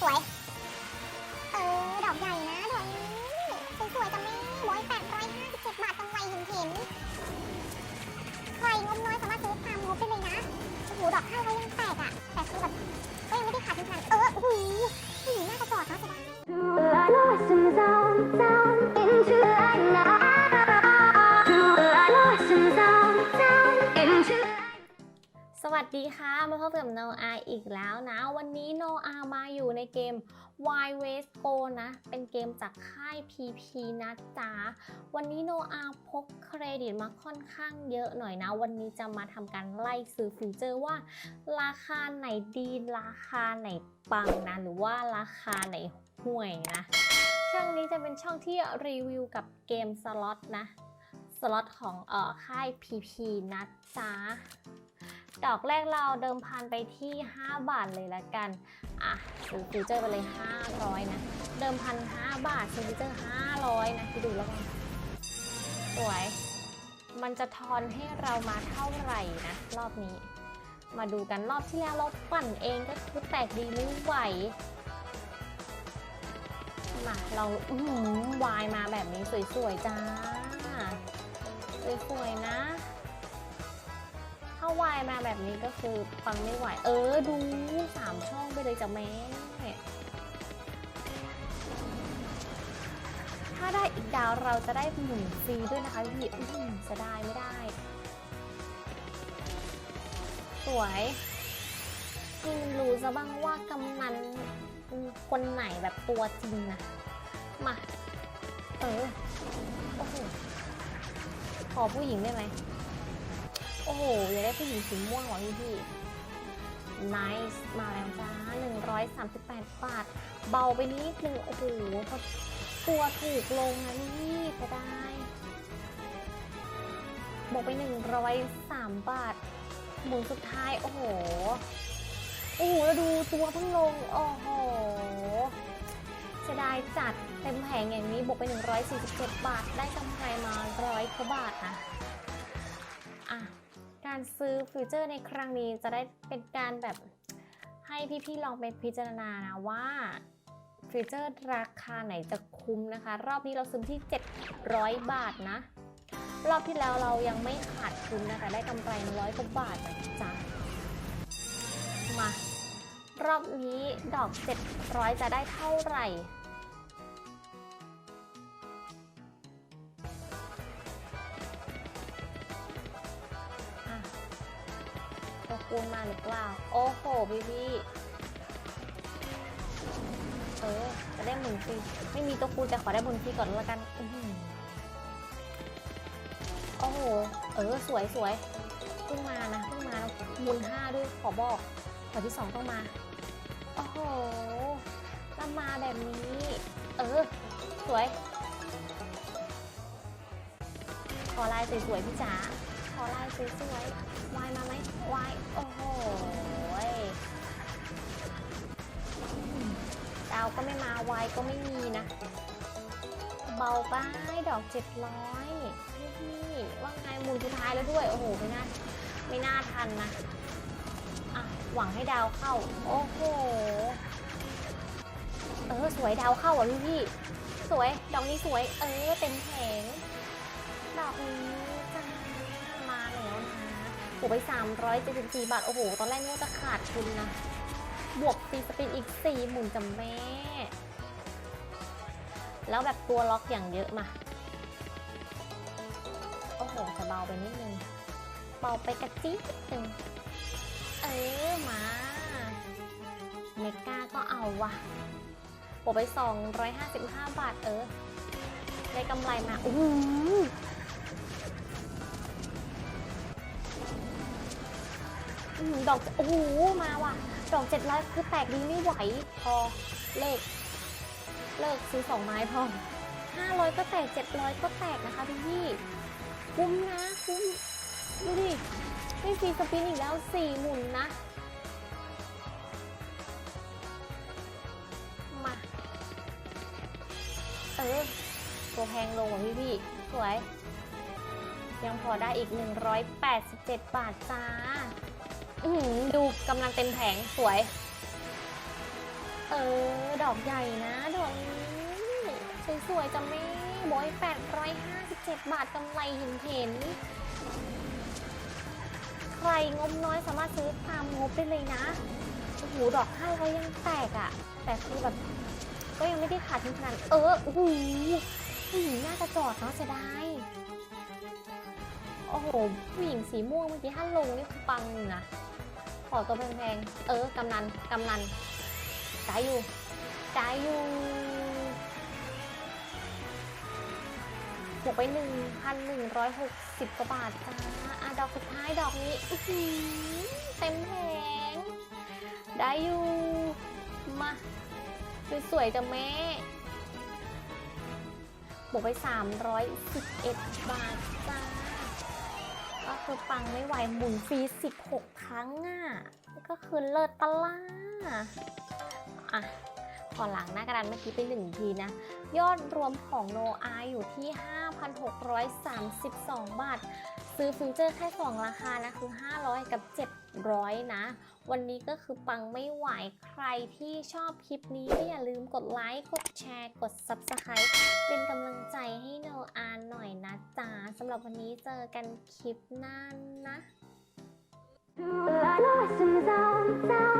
สวย เออ ดอกใหญ่นะดอกนี้สวยๆจังแม่ร้อยแปดร้อยห้าสิบเจ็ดบาทกำไรเห็นเห็นใครงบน้อยสามารถซื้อตามงบได้เลยนะโอ้โหดอกห้า วัสดีค่ะ มาพบกับโนอาอีกแล้วนะ วันนี้โนอามาอยู่ในเกม Y West Go นะ เป็นเกมจากค่าย PP นะจ๊ะ วันนี้โนอาพกเครดิตมาค่อนข้างเยอะหน่อยนะ วันนี้จะมาทำการไล่ซื้อฟิวเจอร์ว่า ราคาไหนดีราคาไหนปังนะ หรือว่าราคาไหนห่วยนะ ช่องนี้จะเป็นช่องที่รีวิวกับเกมสล็อตนะ สล็อตของเอ่อค่าย PP นะจ๊ะดอกแรกเราเดิมพันไปที่ 5 บาทเลยละกัน อะซื้อฟิวเจอร์ไปเลย 500 นะ เดิมพัน 5 บาทซื้อฟิวเจอร์ 500 นะที่ดูแล้วกันสวย มันจะทอนให้เรามาเท่าไหร่นะ รอบนี้ มาดูกันรอบที่แล้วเราปั่นเองก็คือแตกดีไม่ไหวมาเราอืวายมาแบบนี้สวยๆจ้า สวยๆนะ ถ้าวายมาแบบนี้ก็คือฟังไม่ไหว เออดูสามช่องไปเลยจ้ะแม่ถ้าได้อีกดาวเราจะได้หมุนฟรีด้วยนะคะพี่อื้อหือจะได้ไม่ได้ สวยนี่มันรู้ซะบ้างว่ากำนันคนไหนแบบตัวจริงนะ มา เออ อผู้หญิงได้ไหม โอ้โหอยากได้ผู้หญิงสีม่วงเหรอพี่พี่ nice มาแล้วจ้า138 บาท เบาไปนิดนึง โอ้โหตัวถูกลงนะนี่จะได้ บอกไป 103 บาท หมุนสุดท้าย โอ้โห โอ้โหแล้วดูตัวเพิ่งลง โอ้โห ดายจัดเต็มแผงอย่างนี้บวกไป 147 บาท ได้กำไรมาร้อยกว่าบาทนะอะการซื้อฟิวเจอร์ในครั้งนี้จะได้เป็นการแบบให้พี่ๆลองไปพิจารณานะว่าฟิวเจอร์ราคาไหนจะคุ้มนะคะ รอบนี้เราซื้อที่ 700 บาทนะ รอบที่แล้วเรายังไม่ขาดทุนนะแต่ได้กำไรร้อยกว่าบาทนะจ๊ะมารอบนี้ดอก 700 จะได้เท่าไหร่ คูณมาหรือเปล่า โอ้โหพี่พี่เออจะได้หมุนฟรีไม่มีตัวคูณแต่ขอได้หมุนฟรีก่อนล้วกันอือโอ้โห เออสวยสวยเพิ่งมานะเพิ่งมาแล้วหมุนห้าด้วยขอบอกขอที่สองต้องมา โอ้โหล้วมาแบบนี้ เออ สวย ขอลายสวยๆพี่จ๋า อลายสวยๆวายมาไหมวายโอ้โหดาวก็ไม่มาวายก็ไม่มีนะ เบาไปดอก700พี่พี่ว่าไงหมูลสุดท้ายแล้วด้วย โอ้โห ไม่น่าไม่น่าทันนะอะหวังให้ดาวเข้า โอ้โห เออ สวยดาวเข้าอะพี่พี่ สวย ดอกนี้สวย เออเต็มแผงดอกนี้ นะบวกไป 374 บาท โอ้โห ตอนแรกนึกว่าจะขาดทุนนะ บวกฟรีสปินอีก4หมุนจำแม่ แล้วแบบตัวล็อกอย่างเยอะมา โอ้โหจะเบาไปนิดนึง เบาไปกระจิ๊ดนึง เออ มาเมกาก็เอาวะบวกไป 255 บาท เออ ได้กำไรมาอู้ อื้อหือดอกโอ้โหมาว่ะ ดอกเจ็ดร้อยคือแตกดีไม่ไหว พอเลข เลิกซื้อสองไม้พอห้าร้อยก็แตกเจ็ดร้อยก็แตกนะคะพี่พี่คุ้มนะคุ้มดูดิไม่ฟีสปินอีกแล้วสี่หมุนนะ มา เออ ตัวแพงลงอะพี่พี่สวย ยังพอได้อีก 187 บาทจ้า อือหือดูกำลังเต็มแผงสวย เออ ดอกใหญ่นะ ดอกนี้สวยๆจะแม่บอย857บาทกำไรเห็นเห็นๆใครงบน้อยสามารถซื้อตามงบได้เลยนะโอ้โหดอกให้เขายังแตกอะ่ะ แต่คือแบบ ก็ยังไม่ได้ขาดถึงขนาดเออโอ้โหผู้หญิงน่าจะจอดเนาะเสียดายโอ้โหผู้หญิงสีม่วงเมื่อกี้ถ้าลงนี่คือปังนะ ขอตัวแพงๆ เออกำนัน กำนันได้อยู่ได้อยู่บวกไป1,160กสิบกว่าบาทจ้าอะดอกสุดท้ายดอกนี้อื้อเต็มแผงได้อยู่ มาสวยๆจ้ะแม่บวกไป311บาทจ้า คือปังไม่ไหวหมุนฟรี 16 ครั้งอะ ก็คือเลิศตะล่าอะ ขอหลังหน้ากระดานเมื่อกี้ไปหนึ่งทีนะ ยอดรวมของโนอาอยู่ที่ 5,632 บาท ซื้อฟิวเจอร์แค่2ราคานะคือ 500 กับ 700 นะ วันนี้ก็คือปังไม่ไหวใครที่ชอบคลิปนี้ก็อย่าลืมกดไลค์ กดแชร์ กด Subscribe เป็นกำลังใจให้โนอาหน่อยนะจ๊ะสำหรับวันนี้เจอกันคลิปหน้านะ I lost some down, down